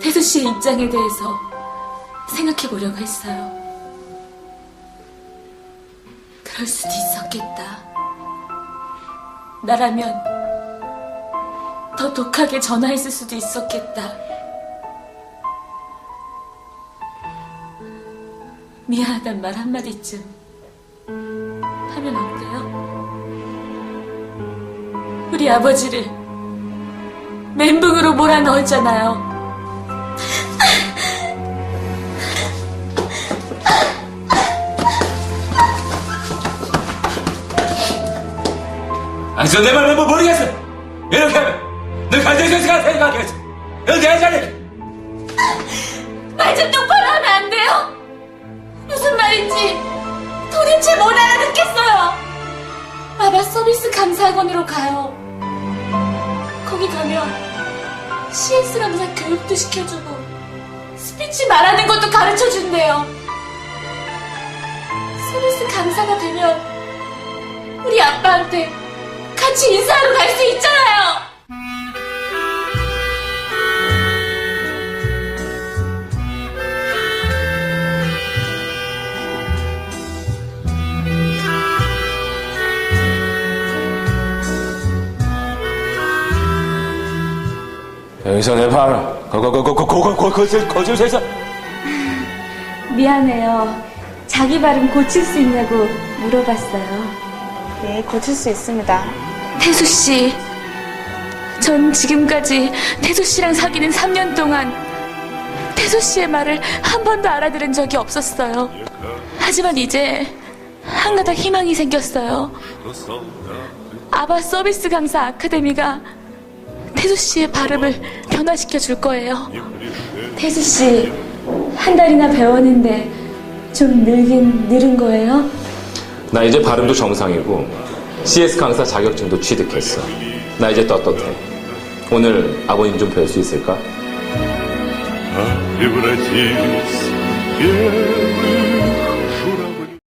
태수 씨의 입장에 대해서 생각해 보려고 했어요. 그럴 수도 있었겠다. 나라면 더 독하게 전화했을 수도 있었겠다. 미안하단 말 한마디쯤 하면 어때요? 우리 아버지를 멘붕으로 몰아넣었잖아요. 아니 저내 말은 뭐 모르겠어 이렇게 하면 너 간장정수가 생각하겠어 이렇게 하자니 말좀 똑바로 하면 안 돼요? 무슨 말인지 도대체 못 알아듣겠어요. 아바 서비스 감사학원으로 가요. 거기 가면 CS 감사 교육도 시켜주고 스피치 말하는 것도 가르쳐 준대요. 서비스 감사가 되면 우리 아빠한테 같이 인사하러 갈 수 있잖아요. 여기서 내 봐라 거거 거 거 거 거 거 거실 거실에서 미안해요. 자기 발음 고칠 수 있냐고 물어봤어요. 네, 고칠 수 있습니다. 태수 씨, 전 지금까지 태수 씨랑 사귀는 3년 동안 태수 씨의 말을 한 번도 알아들은 적이 없었어요. 하지만 이제 한가닥 희망이 생겼어요. 아바 서비스 강사 아카데미가 태수 씨의 발음을 변화시켜 줄 거예요. 태수 씨, 한 달이나 배웠는데 좀 늘긴 늘은 거예요? 나 이제 발음도 정상이고 CS 강사 자격증도 취득했어 나 이제 떳떳해 오늘 아버님 좀 뵐 수 있을까? превратились в белую